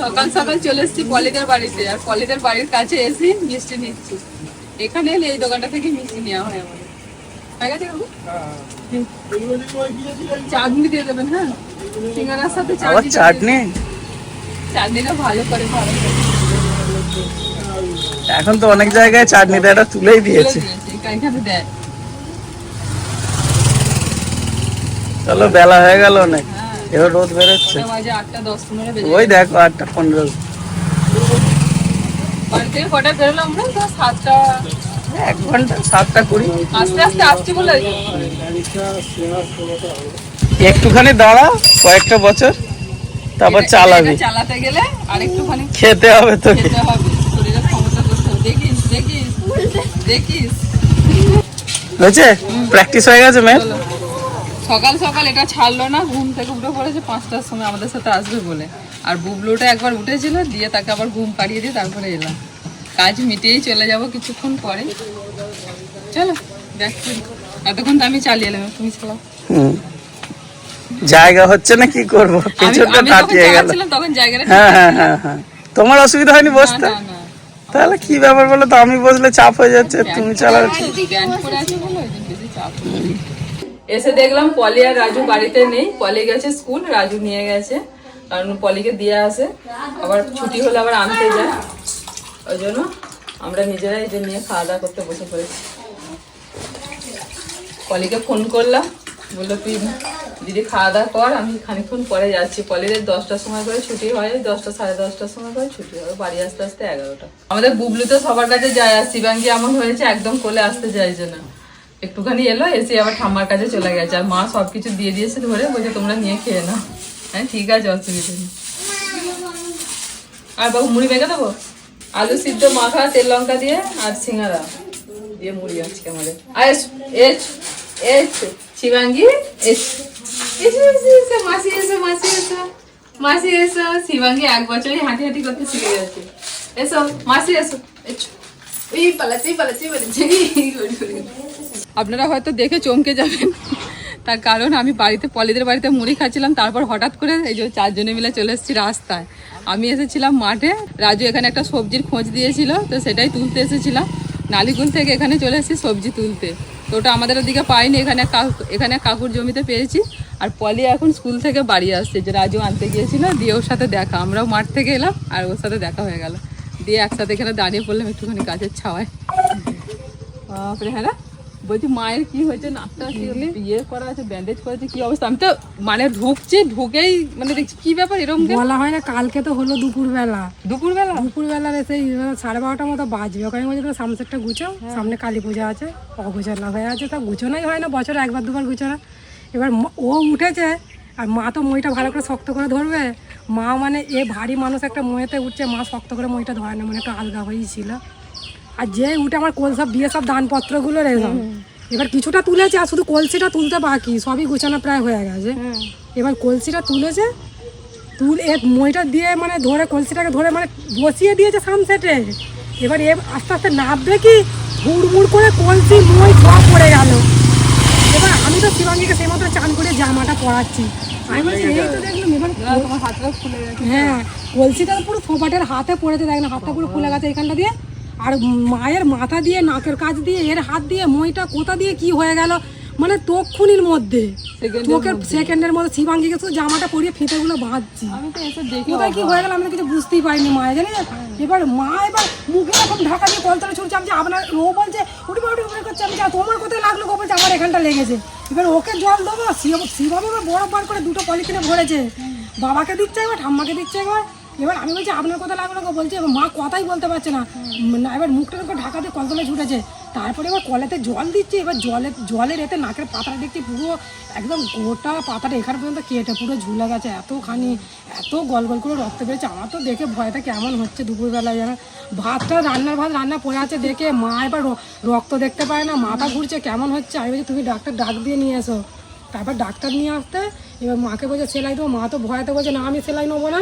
সকাল সকাল চলে এসেছি পলিদের বাড়িতে আর পলিদের বাড়ির কাছে এসে মিষ্টি নিচ্ছি। এখানে এলে এই দোকানটা থেকে মিষ্টি নেওয়া হয় আমাদের। হয়ে গেছে কাকু? চাটনি দিয়ে দেবেন হ্যাঁ? সিঙ্গারার সাথে চাটনি? চাটনি চাটনিটা ভালো করে ভালো এখন তো অনেক জায়গায় চাটনিটা এটা তুলেই দিয়েছে। দিয়েছে চলো বেলা হয়ে গেল অনেক। হ্যাঁ। এবার রোদ বেরোচ্ছে। ওই। দেখো আটটা পনেরো। সাতটা। এক ঘণ্টা সাতটা কুড়ি। আস্তে আস্তে আসছি বলে একটুখানি দাঁড়া কয়েকটা বছর তারপর চালাবি। চালাতে গেলে আর একটুখানি খেতে হবে। তোকে দেখিস দেখিস দেখিস। হয়েছে? প্র্যাকটিস হয়ে গেছে চলো। সকাল সকাল এটা ছাড়লো না ঘুম থেকে উঠে পড়েছে পাঁচটার সময় আমাদের সাথে আসবে বলে। আর বুবলুটা একবার উঠেছিল দিয়ে তাকে আবার ঘুম পাড়িয়ে দিয়ে তারপরে এলাম। কাজ মিটিয়েই চলে যাব কিছুক্ষণ পরে। চলো দেখ এতক্ষণ তো আমি চালিয়ে এলাম তুমি চালাও। জায়গা হচ্ছে না কি করব? পেছনটা তাকিয়ে গেল। তখন জায়গাটা হ্যাঁ হ্যাঁ হ্যাঁ হ্যাঁ। তোমার অসুবিধা হয়নি বসতে। তাহলে কি ব্যাপার বলো তো আমি বসলে চাপ হয়ে যাচ্ছে তুমি চালাবে এসে দেখলাম পলি আর রাজু বাড়িতে নেই। পলি গেছে স্কুল, রাজু নিয়ে গেছে। কারণ পলিকে দিয়ে আসে। আবার ছুটি হলে আবার আনতে যায়। ওই জন্য আমরা নিজেরাই যে নিয়ে খাওয়া দাওয়া করতে বসে পড়েছি। পলিকে ফোন করলাম। বলল, তুই দিদি খাওয়া দাওয়া কর, আমি খানিকক্ষণ পরে যাচ্ছি। পলিদের দশটার সময় করে ছুটি হয়। দশটা, সাড়ে দশটার সময় করে ছুটি হয়। বাড়ি আসতে আসতে এগারোটা। আমাদের বুবলু তো সবার কাছে যায় আর শিবাঙ্গি এমন হয়েছে, একদম কোলে আসতে চাইছে না। একটুখানি এলো, এসে আবার ঠাম্মার কাছে চলে গেছে। আর মা সবকিছু দিয়ে দিয়েছে ধরে, বলছে তোমরা নিয়ে খেয়ে নাও। হ্যাঁ ঠিক আছে, অসুবিধা নেই। আর বাবু মুড়ি মেখে দেবো? আলু সিদ্ধ, মাখা, তেল লঙ্কা দিয়ে আর সিঙ্গারা দিয়ে মুড়ি আজকে আমাদের। আর এস- এস শিবাঙ্গি, এস। এসো এসো মাসি এসো মাসি এসো। মাসি, এসো, শিবাঙ্গি এক বছরই হাঁটি হাঁটি করতে শিখে গেছে। এসো, মাসি, এসো এসো। এই পালাচ্ছি পালাচ্ছি পালাচ্ছি আপনারা হয়তো দেখে চমকে যাবেন। তার কারণ আমি বাড়িতে, পলিদের বাড়িতে মুড়ি খাচ্ছিলাম, তারপর হঠাৎ করে এই যে চারজনে মিলে চলে এসেছি রাস্তায়। আমি এসেছিলাম মাঠে, রাজু এখানে একটা সবজির খোঁজ দিয়েছিল, তো সেটাই তুলতে এসেছিলাম। নালিকুল থেকে এখানে চলে এসেছি সবজি তুলতে। তো ওটা আমাদের ওদিকে পাইনি, এখানে এখানে কাকুর জমিতে পেয়েছি। আর পলি এখন স্কুল থেকে বাড়ি আসছে, যে রাজু আনতে গিয়েছিল, দিয়ে ওর সাথে দেখা। আমরাও মাঠ থেকে এলাম, আর ওর সাথে দেখা হয়ে গেল। দিয়ে একসাথে এখানে দাঁড়িয়ে পড়লাম একটুখানি গাছের ছাওয়ায়। হ্যাঁ? বলছি মায়ের কি হয়েছে? নাকটা ইয়ে করা আছে? ব্যান্ডেজ করেছে কি অবস্থা? আমি তো মানে ঢুকছি ঢুকেই মানে দেখছি কি ব্যাপার এরকম বলা হয় না কালকে তো হলো দুপুরবেলা। দুপুরবেলা? দুপুরবেলা এসে সাড়ে বারোটার মতো বাজবে। ওখানে বলছে তো সামসেটটা গুছাও সামনে কালী পূজা আছে অগুছানো হয়ে আছে। তা গুছোনাই হয় না বছরে একবার দুবার গুছোনা এবার ও উঠেছে আর মা তো মইটা ভালো করে শক্ত করে ধরবে। মা মানে এ ভারী মানুষ একটা মইতে উঠছে মা শক্ত করে মইটা ধরে না মানে একটু আলগা হয়েই ছিল। আর যে উঠে আমার কোল সব বিয়ে সব দানপত্রগুলো রেখলাম এবার কিছুটা তুলেছে আর শুধু কলসিটা তুলতে বাকি সবই গুছানো প্রায় হয়ে গেছে। এবার কলসিটা তুলেছে তুল এ মইটা দিয়ে মানে ধরে কলসিটাকে ধরে মানে বসিয়ে দিয়েছে সামসেটে এবার এ আস্তে আস্তে নামবে কি হুড়মুড় করে কলসি মই সব পড়ে গেল। এবার আমি তো শিবাঙ্গীকে সেই মতো চান করে জামাটা পরাচ্ছি। আমি বলছি এই তো দেখলাম এবার তোমার হাতটা খুলে গেছে। হ্যাঁ কলসিটা পুরো ফোপাটের হাতে পড়েছে দেখ না হাতটা পুরো ফুলে গেছে এখানটা দিয়ে। আর মায়ের মাথা দিয়ে নাকের কাজ দিয়ে এর হাত দিয়ে মইটা কোথা দিয়ে কি হয়ে গেল? মানে তক্ষুনির মধ্যে। চোখের সেকেন্ডের মধ্যে শিবাঙ্গীকে শুধু জামাটা পরিয়ে ফিতেগুলো বাঁধছি। কোথায় কি হয়ে গেল আমি কিছু বুঝতেই পারিনি মায়ের জানি? এবার মা এবার মুখে এখন ঢাকা দিয়ে কলতলে ছুটছে আমি যে আপনার ও বলছে উঠি উঠি উঠে করছে আমি যে, তোমার কোথায় লাগল গো? বলছে আমার এখানটা লেগেছে। এবার ওকে জল দেবো শিব- শিবম এবার বড় বার করে দুটো পলিথিনে ভরেছে। বাবাকে দিচ্ছে এবার ঠাম্মাকে দিচ্ছে একবার এবার আমি বলছি, আপনার কথা লাগল গো বলছে মা কথাই বলতে পারছে না। এবার মুখটার উপর ঢাকা দিয়ে কলতলে ছুটেছে। তারপরে এবার কলেতে জল দিচ্ছে, এবার জলে, জলের এতে নাকের পাতাটা দেখছি পুরো একদম গোটা পাতাটা এখানে পর্যন্ত কেটে পুরো ঝুলে গেছে, এতখানি, এত গল গল করে রক্ত বেরোচ্ছে। আমার তো দেখে ভয়টা কেমন হচ্ছে দুপুরবেলায় যেন। ভাতটা রান্নার ভাত রান্না পড়ে আছে দেখে মা এবার রক্ত দেখতে পায় না, মাথা ঘুরছে, কেমন হচ্ছে? আমি বলছি, তুমি ডাক্তার ডাক দিয়ে নিয়ে এসো। তারপর ডাক্তার নিয়ে আসতে, এবার মাকে বলছে, সেলাই দেবো মা তো ভয়েতে বলছে, না, আমি সেলাই নেব না।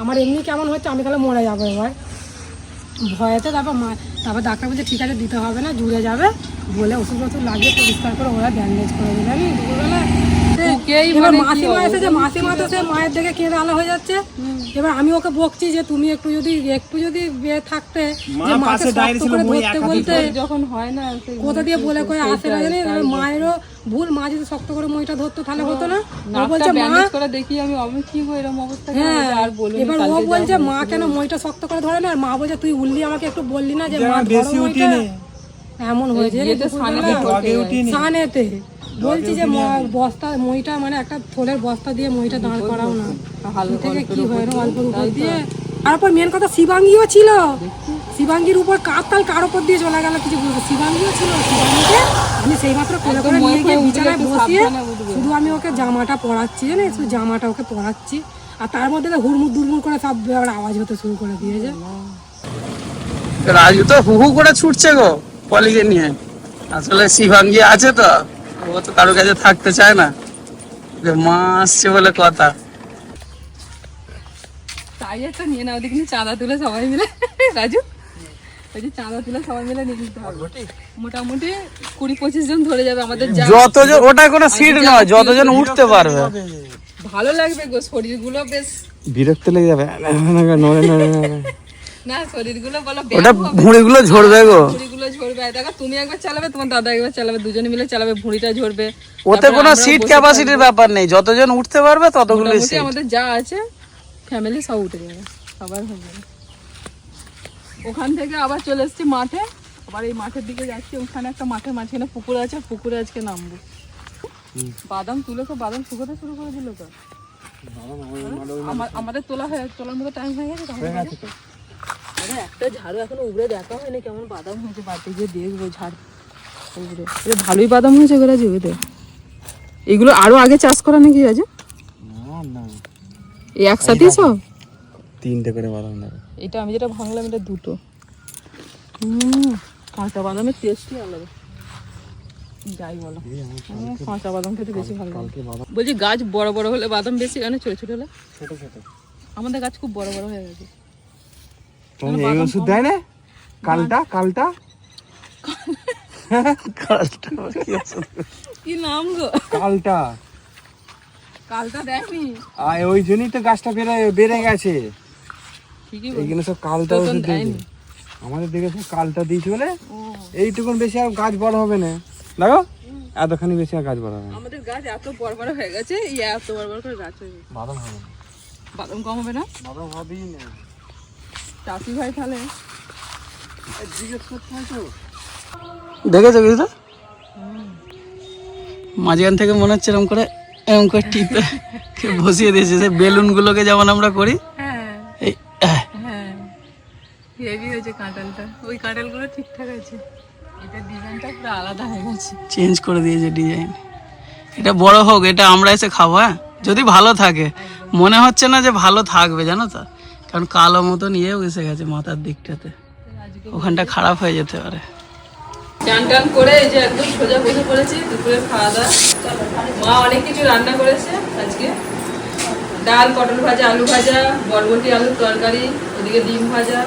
আমার এমনি কেমন হচ্ছে, আমি তাহলে মরে যাব এবার। ভয়েতে তারপর মা, তারপর ডাক্তার বলছে, ঠিক আছে, দিতে হবে না, জুড়ে যাবে। বলে ওষুধ ওষুধ লাগিয়ে পরিষ্কার করে ওরা ব্যান্ডেজ করে দিলে। আমি দুপুরবেলা বুকেই এবার মাসিমা এসেছে মাসিমা তো সে মায়ের দেখে কেঁদে আলো হয়ে যাচ্ছে। এবার আমি ওকে বকছি যে তুমি একটু যদি একটু যদি বিয়ে থাকতে যে মাকে শক্ত করে ধরতে বলতে যখন হয় না কোথা দিয়ে বলে করে আসে না জানি মায়েরও ভুল মা যদি শক্ত করে মইটা ধরতো তাহলে হতো না। ও বলছে মা করে দেখি আমি আমি কি গো এরকম অবস্থা হ্যাঁ আর এবার ও বলছে মা কেন মইটা শক্ত করে ধরে না? আর মা বলছে তুই উল্লি আমাকে একটু বললি না যে মা ধরো মইটা? এমন হয়েছে সানেতে। বলছি যে বস্তা মইটা মানে একটা থলের বস্তা দিয়ে মইটা দাঁড় করাও না। থেকে কি হয় না অল্পের উপর দিয়ে। তারপর মেন কথা শিবাঙ্গিও ছিল। শিবাঙ্গির উপর কার তাল কার উপর দিয়ে চলে গেল কিছু বুঝতে শিবাঙ্গিও ছিল। শিবাঙ্গিকে আমি সেই মাত্র কোলে করে নিয়ে গিয়ে বিছানায় বসিয়ে শুধু আমি ওকে জামাটা পরাচ্ছি জানিস? শুধু জামাটা ওকে পরাচ্ছি। আর তার মধ্যে হুড়মুড় দুড়মুড় করে সব আওয়াজ হতে শুরু করে দিয়েছে। রাজু তো হু হু করে ছুটছে গো পলিকে নিয়ে। আসলে শিবাঙ্গি আছে তো। ও তো কারও কাছে থাকতে চায় না। যে মা আসছে বলে কথা। তাই একটা নিয়ে নাও দেখি চাঁদা তুলে সবাই মিলে। রাজু ওই যে চাঁদা তুলে সবাই মিলে নিয়ে নিতে হবে। মোটামুটি। কুড়ি পঁচিশ জন ধরে যাবে আমাদের যতজন ওটা কোনো সিট নয় যতজন উঠতে পারবে। ভালো লাগবে গো শরীরগুলো বেশ বিরক্ত লেগে যাবে। নড়ে নড়ে নড়ে না শরীরগুলো বলো ওটা ভুঁড়িগুলো ঝরবে গো। ভুঁড়িগুলো ঝরবে। দেখো তুমি একবার চালাবে তোমার দাদা একবার চালাবে দুজনে মিলে চালাবে ভুঁড়িটা ঝরবে। ওতে কোনো সিট ক্যাপাসিটির ব্যাপার নেই। যতজন উঠতে পারবে ততগুলো সিট আমাদের যা আছে ফ্যামিলি সব উঠে যাবে। সবার হয়ে যাবে। ওখান থেকে আবার চলে এসেছি মাঠে। আবার এই মাঠের দিকে যাচ্ছি। ওখানে একটা মাঠের মাঝখানে পুকুর আছে। পুকুরে আজকে নামবো। বাদাম তুলে তো বাদাম শুকোতে শুরু করে দিল তো। আমাদের তোলা হয়ে তোলার মতো টাইম হয়ে গেছে তখন একটা ঝাড়ু এখনও উবড়ে দেখা হয়নি কেমন বাদাম হয়েছে বাড়িতে গিয়ে দেখব ঝাড়। উবড়ে ভালোই বাদাম হয়েছে গো রাজু এগুলো আরও আগে চাষ করা নাকি না এই একসাথেই সব? তিনটে করে বাদাম দেবে। এটা আমি যেটা ভাঙলাম এটা দুটো। হুম কাঁচা বাদামের টেস্টই আলাদা। যাই বলো। কাঁচা বাদাম খেতে বেশি ভালো লাগে। বলছি গাছ বড় বড় হলে বাদাম বেশি কেন ছোট ছোট হলে? ছোট ছোট। আমাদের গাছ খুব বড় বড় হয়ে গেছে। এই ওষুধ দেয় না? কালটা কালটা? কালটা? কি নাম গো? কালটা। কালটা দেখনি? আর ওই জন্যই তো গাছটা বেড়ে বেড়ে গেছে। বল সব কালটা ওষুধ দেয়নি। আমাদের দিকে সব কালটা দিয়েছে বলে এইটুকুন বেশি আর গাছ বড় হবে না। দেখো এতখানি বেশি আর গাছ বড় হবে না। আমাদের গাছ এত বড় বড় হয়ে গেছে এত বড় বড় করে গাছ হয়ে গেছে। বাদাম হবে না। বাদাম কম হবে না? বাদাম হবেই না। চাষি ভাই তাহলে দেখেছ কিছু মাঝখান থেকে মনে হচ্ছে এরকম করে এরকম করে টিপে বসিয়ে দিয়েছে। সেই বেলুন গুলোকে যেমন আমরা করি হ্যাঁ। এই হ্যাঁ। হেভি হয়েছে কাঁঠালটা ওই ঠিকঠাক আছে। এটা ডিজাইনটা পুরো আলাদা হয়ে গেছে। চেঞ্জ করে দিয়েছে ডিজাইন এটা বড় হোক এটা আমরা এসে খাব হ্যাঁ? যদি ভালো থাকে। মনে হচ্ছে না যে ভালো থাকবে জানো তো? কারণ কালো মতন ইয়েও এসে গেছে মাথার দিকটাতে। ওখানটা খারাপ হয়ে যেতে পারে। চান টান করে এই যে একদম সোজা বসে পড়েছি, দুপুরে খাওয়া দাওয়া। মা অনেক কিছু রান্না করেছে আজকে। ডাল, পটল ভাজা, আলু ভাজা, বরবটি, আলুর তরকারি, ওদিকে ডিম ভাজা,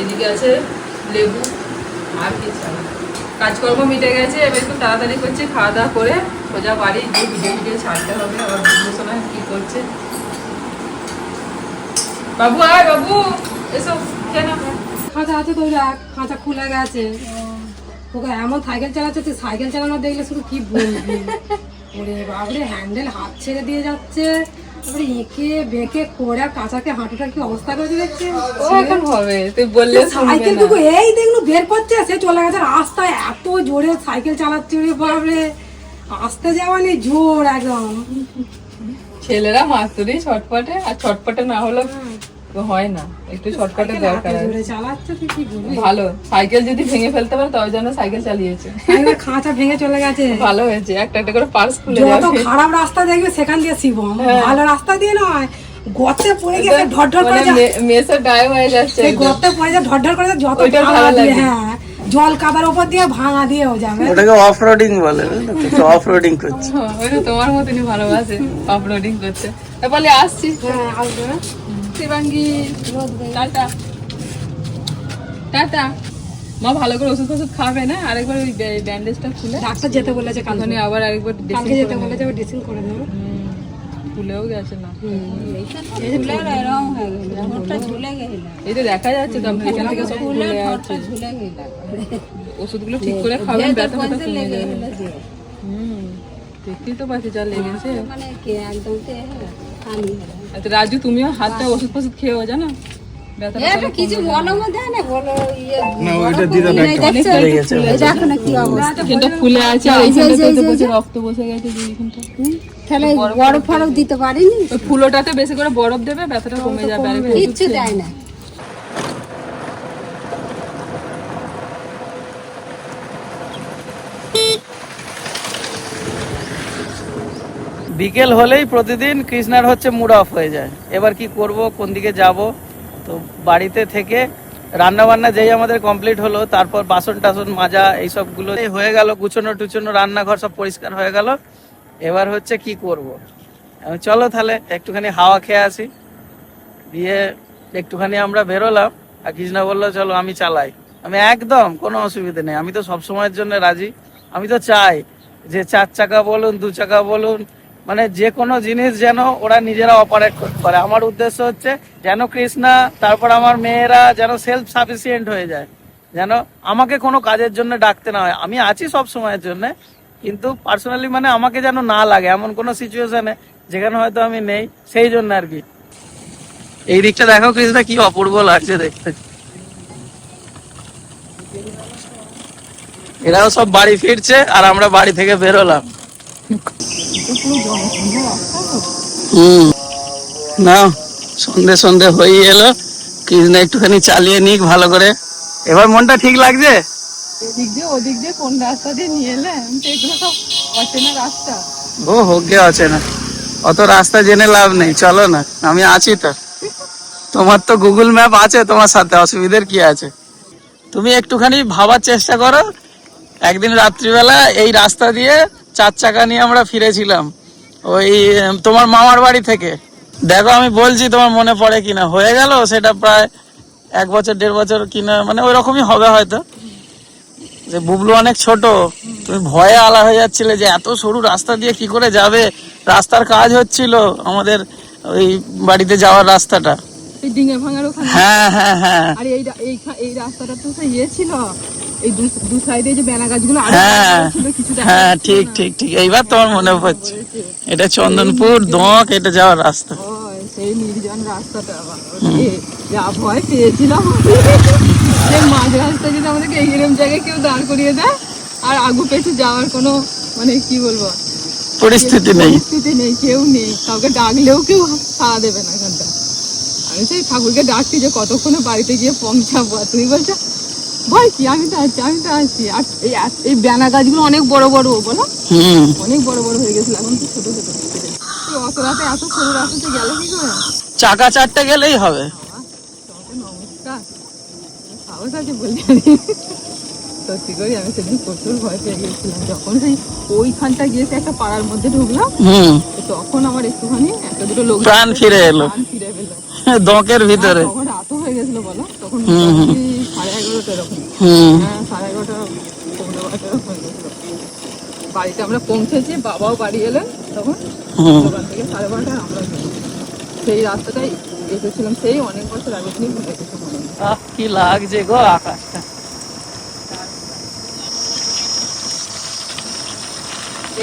এদিকে আছে লেবু, আর কিছু কাজকর্ম মিটে গেছে, এবার একটু তাড়াতাড়ি করছি, খাওয়া দাওয়া করে সোজা বাড়ি গিয়ে ভিডিও ভিডিও ছাড়তে হবে, আবার বুঝব কি করছে। বাবু আয় বাবু। এসো কেন? খাঁচা আছে তো দেখ, খাঁচা খুলে গেছে। ওকে এমন সাইকেল চালাচ্ছে তুই সাইকেল চালানো দেখলে শুধু কি বলবি? ওরে বাবরে হ্যান্ডেল হাত ছেড়ে দিয়ে যাচ্ছে। তারপরে এঁকে বেঁকে করে কাঁচাকে হাঁটুটার কি অবস্থা করেছে দেখছি? ও এখন হবে। তুই বললে সাইকেল। টুকু এই দেখল বের করছে সে চলে গেছে রাস্তায়। এত জোরে সাইকেল চালাচ্ছে রে বাবরে আসতে যাওয়া নেই জোর একদম। ছেলেরা দিই ছটপটে। আর ছটপটে না হলে হয় না। একটু ছটপটে দরকার ভালো সাইকেল যদি ভেঙে ফেলতে পারে তবে যেন সাইকেল চালিয়েছে। খাঁচা ভেঙে চলে গেছে। ভালো হয়েছে একটা একটা করে পার্স খুলে যত খারাপ রাস্তা দেখবে সেখান দিয়ে শিবম ভালো রাস্তা দিয়ে নয় গর্তে পড়ে গেছে ঢর ঢর করে মানে মেসে গায়ে হয়ে যাচ্ছে গর্তে পড়ে যা ঢর ঢর করে যত ভালো লাগে। হ্যাঁ জল কাদার উপর দিয়ে ভাঙা দিয়েও যাবে। ওটাকে অফ রোডিং বলে বুঝলে? তো অফ রোডিং করছে। হ্যাঁ, ওই তোমার মতনই ভালোবাসে আপলোডিং করছে। তা বলে আসছি। হ্যাঁ আসবে। শিবাঙ্গি টাটা। টাটা। মা ভালো করে ওষুধ ফষুধ খাবে না? আরেকবার ওই ব্যান্ডেজটা খুলে। ডাক্তার যেতে বলেছে কালকে। আবার আরেকবার কালকে যেতে বলেছে আবার ড্রেসিং করে দেবো গেছে না। এই তো দেখা যাচ্ছে তো এখান থেকে সব খুলে ওষুধগুলো ঠিক করে খাবেন ব্যথা ব্যথা কমে যাবে। হুম। দেখতেই তো পাচ্ছি যা লেগেছে। আচ্ছা, রাজু তুমিও হাতটা ওষুধ ফষুধ খেয়েও জানো ইয়ে ফুলে আছে রক্ত বসে গেছে তাহলে বরফ ফরফ দিতে পারিনি? ফুলোটাতে বেশি করে বরফ দেবে ব্যথাটা কমে যাবে কিচ্ছু দেয় না। বিকেল হলেই প্রতিদিন কৃষ্ণার হচ্ছে মুড অফ হয়ে যায়। এবার কি করব, কোন দিকে যাব? তো বাড়িতে থেকে রান্না বান্না যেই আমাদের কমপ্লিট হলো, তারপর বাসন টাসন মাজা, এইসবগুলো হয়ে গেল, গুছোনো টুচোনো রান্নাঘর সব পরিষ্কার হয়ে গেল। এবার হচ্ছে কি করব? চলো তাহলে, একটুখানি হাওয়া খেয়ে আসি। দিয়ে একটুখানি আমরা বেরোলাম, আর কৃষ্ণা বলল, চলো আমি চালাই। আমি একদম, কোনো অসুবিধে নেই। আমি তো সব সময়ের জন্য রাজি। আমি তো চাই যে চার চাকা বলুন, দু চাকা বলুন মানে যে কোনো জিনিস যেন ওরা নিজেরা অপারেট করতে পারে আমার উদ্দেশ্য হচ্ছে যেন কৃষ্ণা, তারপর আমার মেয়েরা যেন সেলফ সাফিসিয়েন্ট হয়ে যায়। যেন আমাকে কোনো কাজের জন্য ডাকতে না হয়। আমি আছি সব সময়ের জন্য, কিন্তু পার্সোনালি মানে আমাকে যেন না লাগে এমন কোনো সিচুয়েশনে যেখানে হয়তো আমি নেই, সেই জন্য আর কি। এই দিকটা দেখো কৃষ্ণা, কি অপূর্ব লাগছে দেখতে। এরাও সব বাড়ি ফিরছে আর আমরা বাড়ি থেকে বেরোলাম। হুম। না সন্ধে সন্ধে হয়ে এলো। কৃষ্ণা একটুখানি চালিয়ে নিক ভালো করে। এবার মনটা ঠিক লাগছে? এদিক দিয়ে ওদিক দিয়ে কোন রাস্তা দিয়ে নিয়ে এলে? আমি এগুলো সব অচেনা রাস্তা। ও হোক গে আছে না অত রাস্তা জেনে লাভ নেই চলো না। আমি আছি তো। তোমার তো গুগল ম্যাপ আছে তোমার সাথে অসুবিধার কি আছে? তুমি একটুখানি ভাবার চেষ্টা করো। একদিন রাত্রিবেলা এই রাস্তা দিয়ে চার চাকা নিয়ে আমরা ফিরেছিলাম। ওই তোমার মামার বাড়ি থেকে। দেখো আমি বলছি তোমার মনে পড়ে কিনা? হয়ে গেল? সেটা প্রায় এক বছর দেড় বছর কিনা? মানে ওই রকমই হবে হয়তো। যে বুবলু অনেক ছোট তুমি ভয়ে আলা হয়ে যাচ্ছিলে যে এত সরু রাস্তা দিয়ে কি করে যাবে? রাস্তার কাজ হচ্ছিল আমাদের ওই বাড়িতে যাওয়ার রাস্তাটা। হ্যাঁ হ্যাঁ হ্যাঁ। আর এই রাস্তাটা তো ইয়ে ছিল। এই দু দু সাইডে যে বেনা গাছগুলো হ্যাঁ হ্যাঁ ঠিক ঠিক ঠিক। এইবার তোমার মনে পড়ছে। এটা চন্দনপুর দোঁক এটা যাওয়ার রাস্তা। সেই নির্জন রাস্তাটা যা ভয় পেয়েছিলাম যে মাঝ রাস্তায় যদি আমাদেরকে এইরকম জায়গায় কেউ দাঁড় করিয়ে দেয় আর আগু পেছু যাওয়ার কোনো মানে কি বলব? পরিস্থিতি নেই। পরিস্থিতি নেই কেউ নেই। কাউকে ডাকলেও কেউ সাড়া দেবে না এখানটা। আমি সেই ঠাকুরকে ডাকছি যে কতক্ষণে বাড়িতে গিয়ে পৌঁছাবো? তুমি বলছো ভয় কি? আমি তো আছি আমি তো আছি। আর এই এই বেনা গাছগুলো অনেক বড় বড় বলো? অনেক বড় বড় হয়ে গেছিল এখন তো ছোট ছোট অত রাতে এত সরু রাস্তাতে গেল কি করে? চাকা চারটে গেলেই হবে। তোমাকে নমস্কার। সাহস আছে বলতে সত্যি করে আমি সেদিন প্রচুর ভয় পেয়ে গেছিলাম। যখন সেই ওইখানটা গিয়েছে একটা পাড়ার মধ্যে ঢুকলাম তখন আমার একটুখানি একটা দুটো লোক প্রাণ ফিরে এলো। প্রাণ ফিরে পেল। দোঁকের ভিতরে। তখন রাতও হয়ে গেছিল বলো? তখন হুম। সাড়ে এগারোটা হ্যাঁ বারোটা হয়ে বাড়িতে আমরা পৌঁছেছি বাবাও বাড়ি এলেন তখন। দোকান থেকে সাড়ে বারোটায় আমরা সেই রাস্তাটাই এসেছিলাম সেই অনেক বছর আগে থেকে ভুলে গেছি মনে কি লাগছে গো আকাশটা।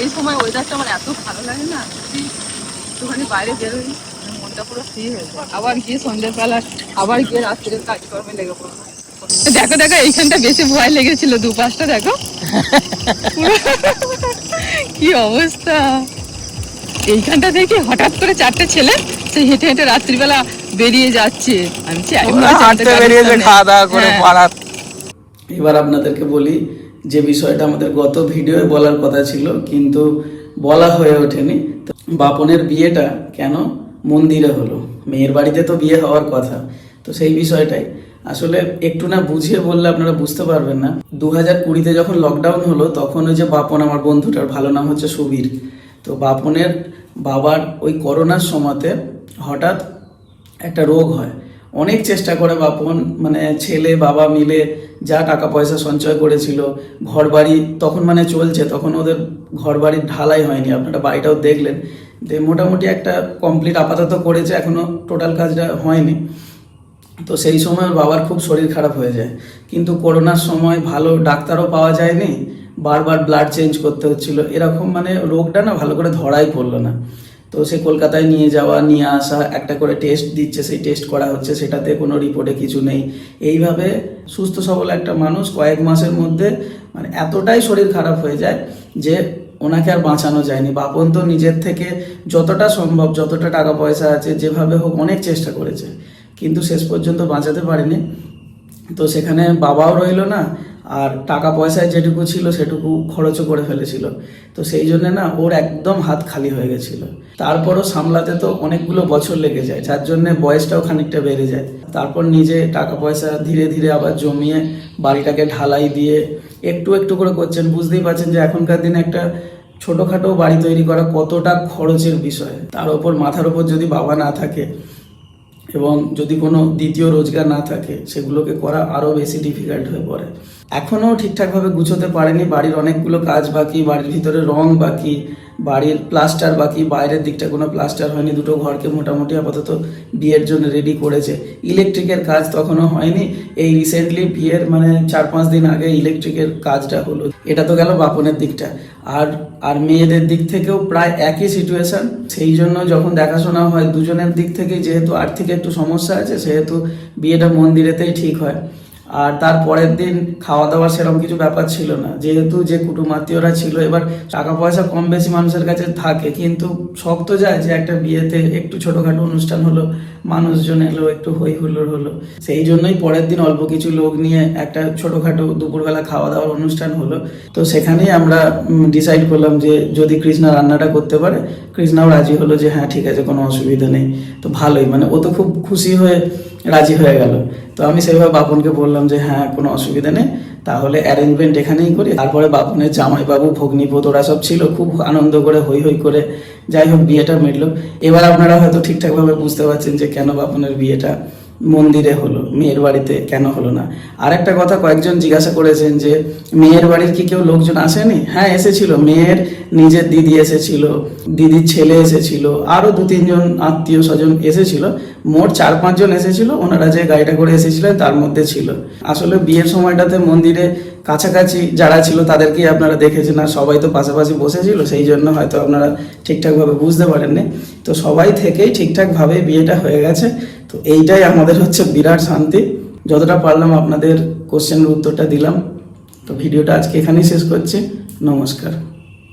এই সময় ওয়েদারটা আমার এত ভালো লাগে না যদি একটুখানি বাইরে বেরোই মনটা পুরো ফ্রি হয়ে যায়। আবার গিয়ে সন্ধ্যের বেলা আবার গিয়ে রাত্রের কাজকর্মে লেগে পড়ব দেখো দেখো এইখানটা বেশি ভয় লেগেছিল দু পাঁচটা দেখো। কি অবস্থা? এইখানটা থেকে হঠাৎ করে চারটে ছেলে সে হেঁটে হেঁটে রাত্রিবেলা বেরিয়ে যাচ্ছে। আমি চাই ওরা হাঁটতে বেরিয়েছে খাওয়া দাওয়া করে হ্যাঁ। পাড়ার এবার আপনাদেরকে বলি যে বিষয়টা আমাদের গত ভিডিওয়ে বলার কথা ছিল কিন্তু বলা হয়ে ওঠেনি। তো বাপনের বিয়েটা কেন মন্দিরে হলো? মেয়ের বাড়িতে তো বিয়ে হওয়ার কথা। তো সেই বিষয়টাই। আসলে একটু না বুঝিয়ে বললে আপনারা বুঝতে পারবেন না। দু হাজার কুড়িতে যখন লকডাউন হলো, তখন ওই যে বাপন আমার বন্ধুটার, ভালো নাম হচ্ছে সুবীর। তো বাপনের বাবার ওই করোনার সময়তে হঠাৎ একটা রোগ হয়। অনেক চেষ্টা করে বাপন মানে ছেলে, বাবা মিলে যা টাকা পয়সা সঞ্চয় করেছিল ঘর বাড়ি তখন মানে চলছে, তখন ওদের ঘর বাড়ির ঢালাই হয়নি। আপনারা বাড়িটাও দেখলেন। মোটামুটি একটা কমপ্লিট আপাতত করেছে এখনও টোটাল কাজটা হয়নি। তো সেই সময় বাবার খুব শরীর খারাপ হয়ে যায়। কিন্তু করোনার সময় ভালো ডাক্তারও পাওয়া যায়নি, বারবার ব্লাড চেঞ্জ করতে হচ্ছিল। এরকম মানে রোগটা না ভালো করে ধরাই পড়ল না। তো সে কলকাতায় নিয়ে যাওয়া, নিয়ে আসা, একটা করে টেস্ট দিচ্ছে, সেই টেস্ট করা হচ্ছে, সেটাতে কোনো রিপোর্টে কিছু নেই। এইভাবে সুস্থ সবল একটা মানুষ কয়েক মাসের মধ্যে মানে এতটাই শরীর খারাপ হয়ে যায় যে ওনাকে আর বাঁচানো যায়নি। বাপন তো নিজের থেকে যতটা সম্ভব, যতটা টাকা পয়সা আছে, যেভাবে হোক অনেক চেষ্টা করেছে। কিন্তু শেষ পর্যন্ত বাঁচাতে পারেনি। তো সেখানে বাবাও রইল না, আর টাকা পয়সায় যেটুকু ছিল সেটুকু খরচও করে ফেলেছিল। তো সেই জন্য না ওর একদম হাত খালি হয়ে গেছিল। তারপরও সামলাতে তো অনেকগুলো বছর লেগে যায়, যার জন্যে বয়সটাও খানিকটা বেড়ে যায়। তারপর নিজে টাকা পয়সা ধীরে ধীরে আবার জমিয়ে বাড়িটাকে ঢালাই দিয়ে একটু একটু করে করছেন। বুঝতেই পারছেন যে এখনকার দিনে একটা ছোটোখাটো বাড়ি তৈরি করা কতটা খরচের বিষয়। তার ওপর, মাথার ওপর যদি বাবা না থাকে এবং যদি কোনো দ্বিতীয় রোজগার না থাকে, সেগুলোকে করা আরও বেশি ডিফিকাল্ট হয়ে পড়ে। এখনও ঠিকঠাকভাবে গুছোতে পারেনি, বাড়ির অনেকগুলো কাজ বাকি, বাড়ির ভিতরে রং বাকি বাড়ির প্লাস্টার বাকি, বাইরের দিকটা কোনো প্লাস্টার হয়নি, দুটো ঘরকে মোটামুটি আপাতত বিয়ের জন্য রেডি করেছে। ইলেকট্রিকের কাজ তখনও হয়নি, এই রিসেন্টলি বিয়ের মানে চার পাঁচ দিন আগে ইলেকট্রিকের কাজটা হলো। এটা তো গেল বাপনের দিকটা। আর আর মেয়েদের দিক থেকেও প্রায় একই সিচুয়েশন সেই জন্য যখন দেখাশোনা হয় দুজনের দিক থেকেই যেহেতু আর্থিক একটু সমস্যা আছে, সেহেতু বিয়েটা মন্দিরেতেই ঠিক হয়। আর তার পরের দিন খাওয়া দাওয়ার সেরকম কিছু ব্যাপার ছিল না। যেহেতু যে কুটুমাত্মীয়রা ছিল, এবার টাকা পয়সা কম বেশি মানুষের কাছে থাকে, কিন্তু শক্ত যায় যে একটা বিয়েতে একটু ছোটোখাটো অনুষ্ঠান হলো, মানুষজন এলো, একটু হই হুল্লোড় হলো। সেই জন্যই পরের দিন অল্প কিছু লোক নিয়ে একটা ছোটোখাটো দুপুরবেলা খাওয়া দাওয়ার অনুষ্ঠান হলো। তো সেখানেই আমরা ডিসাইড করলাম যে যদি কৃষ্ণা রান্নাটা করতে পারে, কৃষ্ণাও রাজি হলো যে হ্যাঁ ঠিক আছে, কোনো অসুবিধা নেই। তো ভালোই মানে ও তো খুব খুশি হয়ে রাজি হয়ে গেল। তো আমি সেইভাবে বাপনকে বললাম যে হ্যাঁ কোনো অসুবিধা নেই। তাহলে অ্যারেঞ্জমেন্ট এখানেই করি। তারপরে বাপনের জামাইবাবু ভগ্নিপত ওরা সব ছিল। খুব আনন্দ করে হই হই করে। যাই হোক, বিয়েটা মিটল। এবার আপনারা হয়তো ঠিকঠাকভাবে বুঝতে পারছেন যে, কেন বাপনের বিয়েটা মন্দিরে হলো, মেয়ের বাড়িতে কেন হলো না? আর একটা কথা, কয়েকজন জিজ্ঞাসা করেছেন যে, মেয়ের বাড়ির কি কেউ লোকজন আসেনি? হ্যাঁ এসেছিল। মেয়ের নিজের দিদি এসেছিল, দিদির ছেলে এসেছিল আরও দু তিনজন আত্মীয় স্বজন এসেছিল, মোট চার পাঁচজন এসেছিল, ওনারা যে গাড়িটা করে এসেছিলেন তার মধ্যে ছিল। আসলে বিয়ের সময়টাতে মন্দিরে কাছাকাছি যারা ছিল তাদেরকেই আপনারা দেখেছেন, আর সবাই তো পাশাপাশি বসেছিল, সেই জন্য হয়তো আপনারা ঠিকঠাকভাবে বুঝতে পারেননি। তো সবাই থেকেই ঠিকঠাকভাবে বিয়েটা হয়ে গেছে। তো এইটাই আমাদের হচ্ছে বিরাট শান্তি। যতটা পারলাম আপনাদের কোশ্চেনের উত্তরটা দিলাম। তো ভিডিওটা আজকে এখানেই শেষ করছি। নমস্কার।